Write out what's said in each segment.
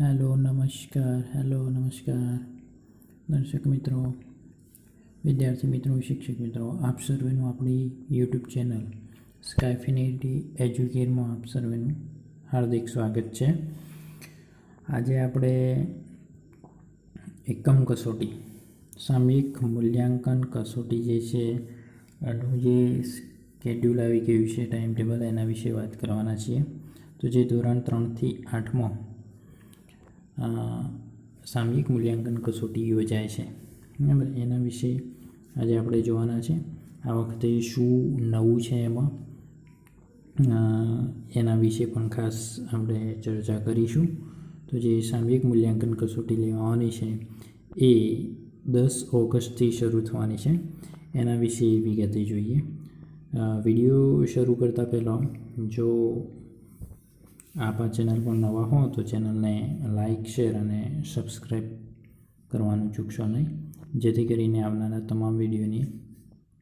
Hello, નમસ્કાર hello, નમસ્કાર. દર્શક મિત્રો, વિદ્યાર્થી મિત્રો, શિક્ષક મિત્રો, આપ સર્વેનું આપણી યુટ્યુબ ચેનલ સ્કાયફિનિટી એજ્યુકેરમાં આપ સર્વેનું હાર્દિક સ્વાગત છે. આજે આપણે એકમ કસોટી, સામયિક મૂલ્યાંકન કસોટી જે છે, એનું જે સ્કેડ્યુલ આવી ગયું છે ટાઈમ ટેબલ એના વિશે વાત કરવાના છીએ. તો જે ધોરણ ત્રણથી આઠમાં સામયિક મૂલ્યાંકન કસોટી યોજાય છે. બરાબર? એના વિશે આજે આપણે જોવાના છે. આ વખતે શું નવું છે એમાં? એના વિશે પણ ખાસ આપણે ચર્ચા કરીશું. તો જે સામયિક મૂલ્યાંકન કસોટી લેવાની છે એ દસ ઓગસ્ટથી શરૂ થવાની છે. એના વિશે વિગતે જોઈએ. વીડિયો શરૂ કરતાં પહેલાં જો આપ ચેનલ પર નવા હો તો ચેનલને લાઇક શેર અને સબસ્ક્રાઈબ કરવાનું ચૂકશો નહીં. જેથી કરીને આવનારા તમામ વિડીયોની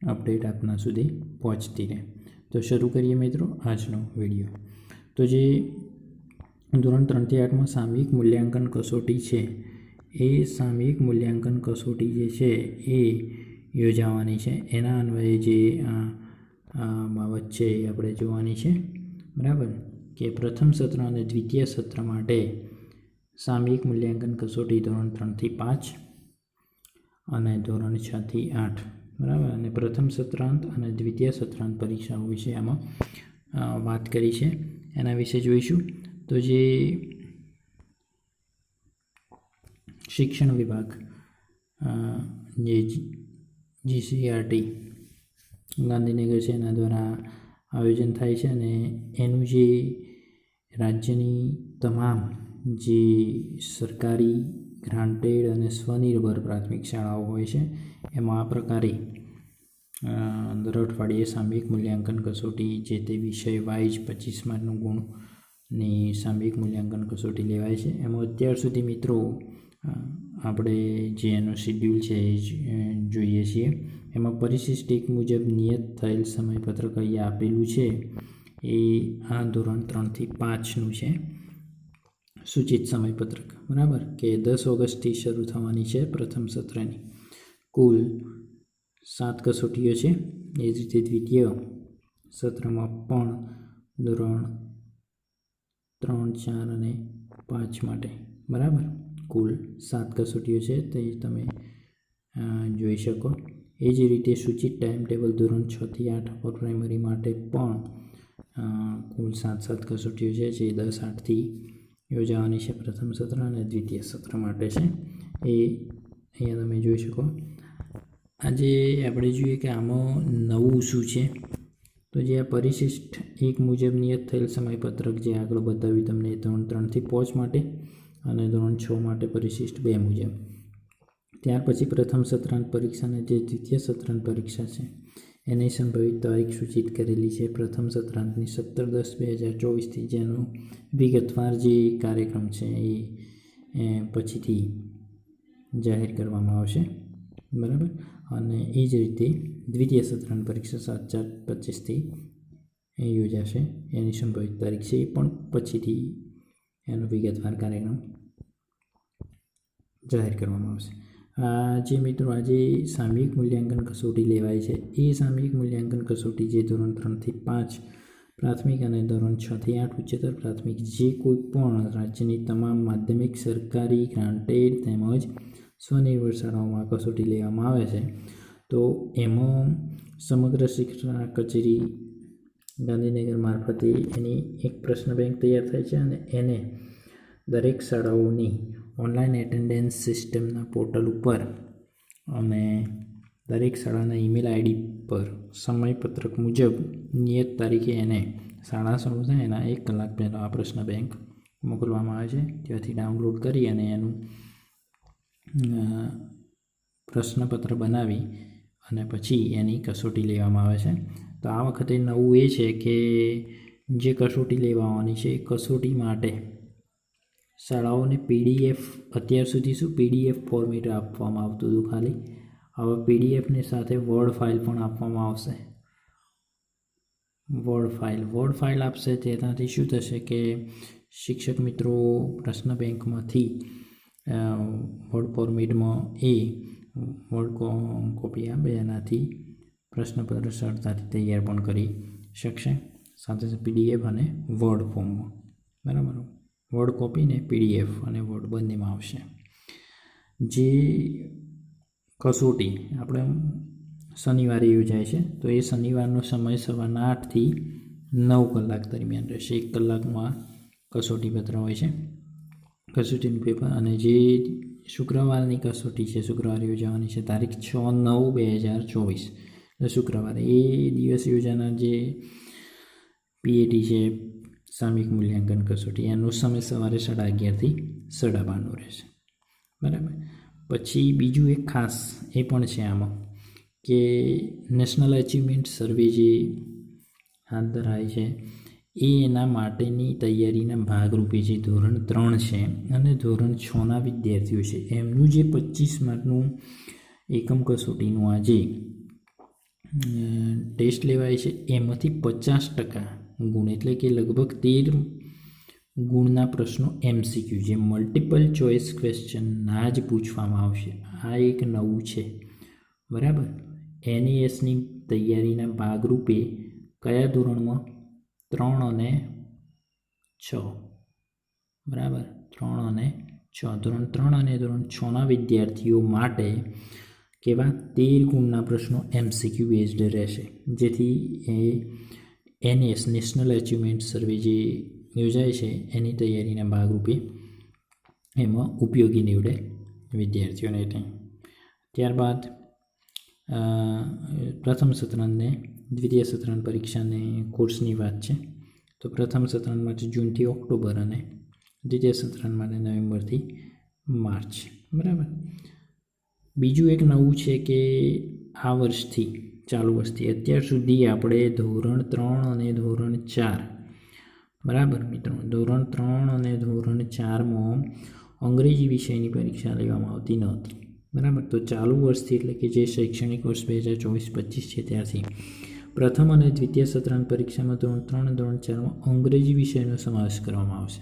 અપડેટ આપના સુધી પહોંચતી રહે. તો શરૂ કરીએ મિત્રો આજનો વીડિયો. તો જે ધોરણ ત્રણથી આઠમાં સામયિક મૂલ્યાંકન કસોટી છે, એ સામયિક મૂલ્યાંકન કસોટી જે છે, એ યોજાવાની છે. એના અન્વયે જે આ બાબત છે એ આપણે જોવાની છે. બરાબર? કે પ્રથમ સત્ર અને દ્વિતીય સત્ર માટે સામયિક મૂલ્યાંકન કસોટી ધોરણ ત્રણથી પાંચ અને ધોરણ છથી આઠ. બરાબર? અને પ્રથમ સત્રાંત અને દ્વિતીય સત્રાંત પરીક્ષાઓ વિશે આમાં વાત કરી છે. એના વિશે જોઈશું. તો જે શિક્ષણ વિભાગ જે, જીસીઆરટી ગાંધીનગર છે, એના દ્વારા આયોજન થાય છે અને એનું જે રાજ્યની તમામ જે સરકારી ગ્રાન્ટેડ અને સ્વનિર્ભર પ્રાથમિક શાળાઓ હોય છે, એમાં આ પ્રકારે દર અઠવાડિયે સામયિક મૂલ્યાંકન કસોટી જે તે વિષય વાઇઝ પચીસ માર્કનું ગુણની સામયિક મૂલ્યાંકન કસોટી લેવાય છે. એમાં અત્યાર સુધી મિત્રો આપણે જે એનું શિડ્યુલ છે એ જોઈએ છીએ. એમાં પરિશિષ્ટિક મુજબ નિયત થયેલ સમયપત્રક અહીંયા આપેલું છે. એ આ ધોરણ ત્રણથી પાંચનું છે. સૂચિત સમયપત્રક, બરાબર? કે દસ ઓગસ્ટથી શરૂ થવાની છે પ્રથમ સત્રની. કુલ સાત કસોટીઓ છે. એ જ રીતે દ્વિતીય સત્રમાં પણ ધોરણ ત્રણ, ચાર અને પાંચ માટે, બરાબર? કુલ સાત કસોટીઓ છે તે તમે જોઈ શકો. એ જ રીતે સૂચિત ટાઈમ ટેબલ ધોરણ છથી આઠ અપર પ્રાઇમરી માટે પણ કુલ સાત સાત કસોટીઓ છે, જે દસ આઠથી યોજાવાની છે. પ્રથમ સત્ર અને દ્વિતીય સત્ર માટે છે. એ અહીંયા તમે જોઈ શકો. આજે આપણે જોઈએ કે આમાં નવું શું છે. તો જે આ પરિશિષ્ટ એક મુજબ નિયત થયેલ સમયપત્રક જે આગળ બતાવ્યું તમને ધોરણ ત્રણથી પાંચ માટે અને ધોરણ છ માટે પરિશિષ્ટ બે મુજબ. ત્યાર પછી પ્રથમ સત્રાંત પરીક્ષા અને જે દ્વિતીય સત્રાંત પરીક્ષા છે, એની સંભવિત તારીખ સૂચિત કરેલી છે. પ્રથમ સત્રાંતની સત્તર દસ બે હજાર ચોવીસથી જેનો વિગતવાર જે કાર્યક્રમ છે એ પછીથી જાહેર કરવામાં આવશે. બરાબર? અને એ જ રીતે દ્વિતીય સત્રાંત પરીક્ષા સાત ચાર પચીસથી એ યોજાશે. એની સંભવિત તારીખ છે એ પણ પછીથી એનો વિગતવાર કાર્યક્રમ જાહેર કરવામાં આવશે. જે મિત્રો આજે સામયિક મૂલ્યાંકન કસોટી લેવાય છે, એ સામયિક મૂલ્યાંકન કસોટી જે ધોરણ ત્રણથી પાંચ, પ્રાથમિક અને ધોરણ છથી આઠ ઉચ્ચતર પ્રાથમિક જે કોઈ પણ રાજ્યની તમામ માધ્યમિક, સરકારી ગ્રાન્ટેડ તેમજ સ્વનિર્ભર શાળાઓમાં કસોટી લેવામાં આવે છે. તો એમાં સમગ્ર શિક્ષણ કચેરી ગાંધીનગર મારફતે એની એક પ્રશ્ન બેંક તૈયાર થાય છે અને એને દરેક શાળાઓની ઓનલાઈન એટેન્ડન્સ સિસ્ટમના પોર્ટલ ઉપર અને દરેક શાળાના ઈમેલ આઈડી પર સમયપત્રક મુજબ નિયત તારીખે એને શાળા શરૂ થાય એના એક કલાક પહેલાં આ પ્રશ્ન બેંક મોકલવામાં આવે છે. ત્યાંથી ડાઉનલોડ કરી અને એનું પ્રશ્નપત્ર બનાવી અને પછી એની કસોટી લેવામાં આવે છે. તો આ વખતે નવું એ છે કે જે કસોટી લેવાની છે એ કસોટી માટે શાળાઓને પીડીએફ અત્યાર સુધી શું પીડીએફ ફોર્મેટ આપવામાં આવતું હતું ખાલી? હવે પીડીએફની સાથે વર્ડ ફાઇલ પણ આપવામાં આવશે. વર્ડ ફાઇલ વર્ડ ફાઇલ આપશે તેનાથી શું થશે કે શિક્ષક મિત્રો પ્રશ્ન બેંકમાંથી વર્ડ ફોર્મેટમાં એ વર્ડ કોપી આપે એનાથી પ્રશ્નપત્ર સરળતાથી તૈયાર પણ કરી શકશે. સાથે સાથે પીડીએફ અને વર્ડ ફોર્મમાં બરાબર? વર્ડ કોપી ને પીડીએફ અને વર્ડ બંનેમાં આવશે. જે કસોટી આપણે શનિવારે યોજાય છે, તો એ શનિવારનો સમય સવારના આઠથી નવ કલાક દરમિયાન રહેશે. એક કલાકમાં કસોટી પત્ર હોય છે. કસોટીનું પેપર અને જે શુક્રવારની કસોટી છે, શુક્રવારે યોજાવાની છે, તારીખ છ નવ બે હજાર ચોવીસ. શુક્રવારે એ દિવસ યોજાનાર જે પીએટી છે સામયિક મૂલ્યાંકન કસોટી એનો સમય સવારે સાડા અગિયારથી સાડા બારનો રહેશે. બરાબર? પછી બીજું એક ખાસ એ પણ છે આમાં કે નેશનલ અચીવમેન્ટ સર્વે જે હાથ ધરાય છે, એ એના માટેની તૈયારીના ભાગરૂપે જે ધોરણ ત્રણ છે અને ધોરણ છના વિદ્યાર્થીઓ છે, એમનું જે પચીસ માર્કનું એકમ કસોટીનું આજે ટેસ્ટ લેવાય છે, એમાંથી પચાસ ટકા ગુણ એટલે કે લગભગ તેર ગુણના પ્રશ્નો એમસીક્યુ જે મલ્ટિપલ ચોઇસ ક્વેશ્ચનના જ પૂછવામાં આવશે. આ એક નવું છે. બરાબર? એનઈએસની તૈયારીના ભાગરૂપે કયા ધોરણમાં? ત્રણ અને છ. બરાબર? ત્રણ અને છ. ધોરણ ત્રણ અને ધોરણ છના વિદ્યાર્થીઓ માટે કેવા તેર ગુણના પ્રશ્નો એમસીક્યુ બેઝડ રહેશે. જેથી એ એનએસ નેશનલ એચિવમેન્ટ સર્વે જે યોજાય છે, એની તૈયારીના ભાગરૂપે એમાં ઉપયોગી નીવડે વિદ્યાર્થીઓને એટલે. ત્યારબાદ પ્રથમ સત્રને દ્વિતીય સત્રણ પરીક્ષાને કોર્સની વાત છે. તો પ્રથમ સત્રણ માટે જૂનથી ઓક્ટોબર અને દ્વિતીય સત્રણ માટે નવેમ્બરથી માર્ચ. બરાબર? બીજું એક નવું છે કે આ વર્ષથી ચાલુ વર્ષથી અત્યાર સુધી આપણે ધોરણ ત્રણ અને ધોરણ ચાર. બરાબર મિત્રો? ધોરણ ત્રણ અને ધોરણ ચારમાં અંગ્રેજી વિષયની પરીક્ષા લેવામાં આવતી નહોતી. બરાબર? તો ચાલુ વર્ષથી એટલે કે જે શૈક્ષણિક વર્ષ બે હજાર ચોવીસ પચીસ છે ત્યારથી પ્રથમ અને દ્વિતીય સત્રાંત પરીક્ષામાં ધોરણ ત્રણ ધોરણ ચારમાં અંગ્રેજી વિષયનો સમાવેશ કરવામાં આવશે.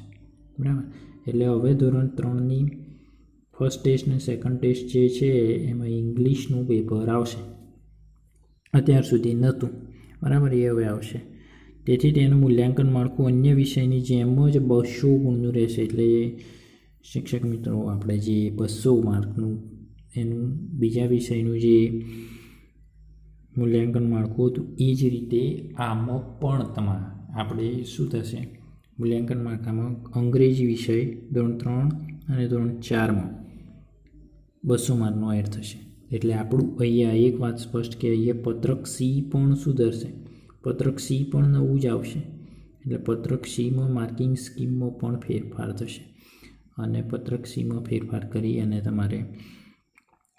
બરાબર? એટલે હવે ધોરણ ત્રણની ફર્સ્ટ ટેસ્ટ અને સેકન્ડ ટેસ્ટ જે છે, એમાં ઇંગ્લિશનું પેપર આવશે. અત્યાર સુધી નહોતું. બરાબર, એ હવે આવશે. તેથી તેનું મૂલ્યાંકન માળખું અન્ય વિષયની જેમ જ બસો ગુણનું રહેશે. એટલે શિક્ષક મિત્રો, આપણે જે બસો માર્કનું એનું બીજા વિષયનું જે મૂલ્યાંકન માળખું હતું, એ જ રીતે આમાં પણ તમારે આપણે શું થશે? મૂલ્યાંકન માળખામાં અંગ્રેજી વિષય ધોરણ ત્રણ અને ધોરણ ચારમાં બસો માર્કનો એડ થશે. એટલે આપણું અહીંયા એક વાત સ્પષ્ટ કે અહીંયા પત્રક સી પણ સુધરશે. પત્રક સી પણ નવું જ આવશે. એટલે પત્રક સીમાં માર્કિંગ સ્કીમમાં પણ ફેરફાર થશે. અને પત્રક સીમાં ફેરફાર કરી અને તમારે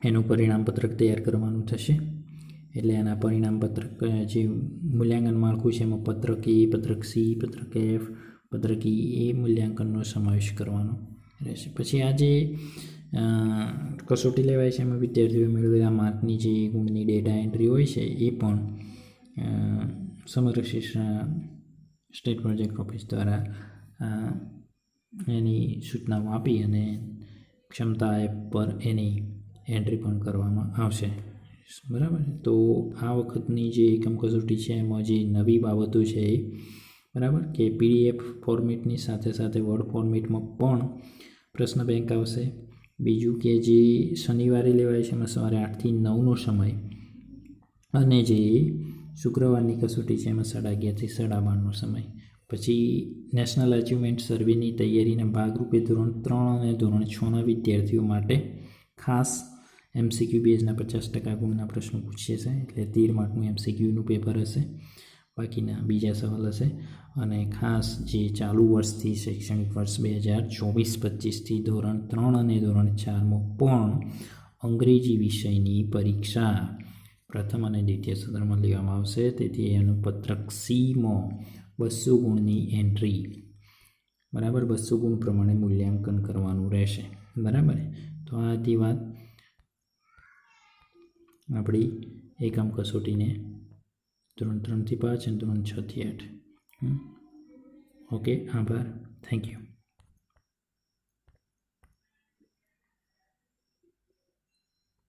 એનું પરિણામ પત્રક તૈયાર કરવાનું થશે. એટલે એના પરિણામ પત્રક જે મૂલ્યાંકન માળખું છે એમાં પત્રક એ પત્રક સી પત્રક એફ પત્રક એ મૂલ્યાંકનનો સમાવેશ કરવાનો રહેશે. પછી આ જે અ, કસોટી લેવાય છે એમાં વિદ્યાર્થીઓ મેળવેલા માર્કની જે ગુણની ડેટા એન્ટ્રી હોય છે, એ પણ સમગ્ર શિક્ષણ સ્ટેટ પ્રોજેક્ટ ઓફિસ દ્વારા એની સૂચનાઓ આપી અને ક્ષમતા એપ પર એની એન્ટ્રી પણ કરવામાં આવશે. બરાબર તો આ વખતની જે એકમ કસોટી છે, એમાં જે નવી બાબતો છે એ, બરાબર? કે પીડીએફ ફોર્મેટની સાથે સાથે વર્ડ ફોર્મેટમાં પણ પ્રશ્ન બેંક આવશે. બીજું કે જે શનિવારે લેવાય છે, એમાં સવારે આઠથી નવનો સમય. અને જે શુક્રવારની કસોટી છે, એમાં સાડા અગિયારથી સાડા બારનો સમય. પછી નેશનલ અચીવમેન્ટ સર્વેની તૈયારીના ભાગરૂપે ધોરણ ત્રણ અને ધોરણ છના વિદ્યાર્થીઓ માટે ખાસ એમસીક્યુ બેઝના પચાસ ટકા ગુણના પ્રશ્નો પૂછે છે, એટલે તેર માર્કનું એમસીક્યુનું પેપર હશે. બાકીના બીજા સવાલ હશે. અને ખાસ જે ચાલુ વર્ષથી શૈક્ષણિક વર્ષ બે હજાર ચોવીસ પચીસથી ધોરણ ત્રણ અને ધોરણ ચારમાં પણ અંગ્રેજી વિષયની પરીક્ષા પ્રથમ અને દ્વિતીય સત્રમાં લેવામાં આવશે. તેથી એનું પત્રક સીમાં બસો ગુણની એન્ટ્રી. બરાબર બસો ગુણ પ્રમાણે મૂલ્યાંકન કરવાનું રહેશે. બરાબર? તો આ હતી વાત. આપણી એકમ કસોટીને ધોરણ ત્રણથી પાંચ અને ધોરણ છથી આઠ. ઓકે આભાર. Thank you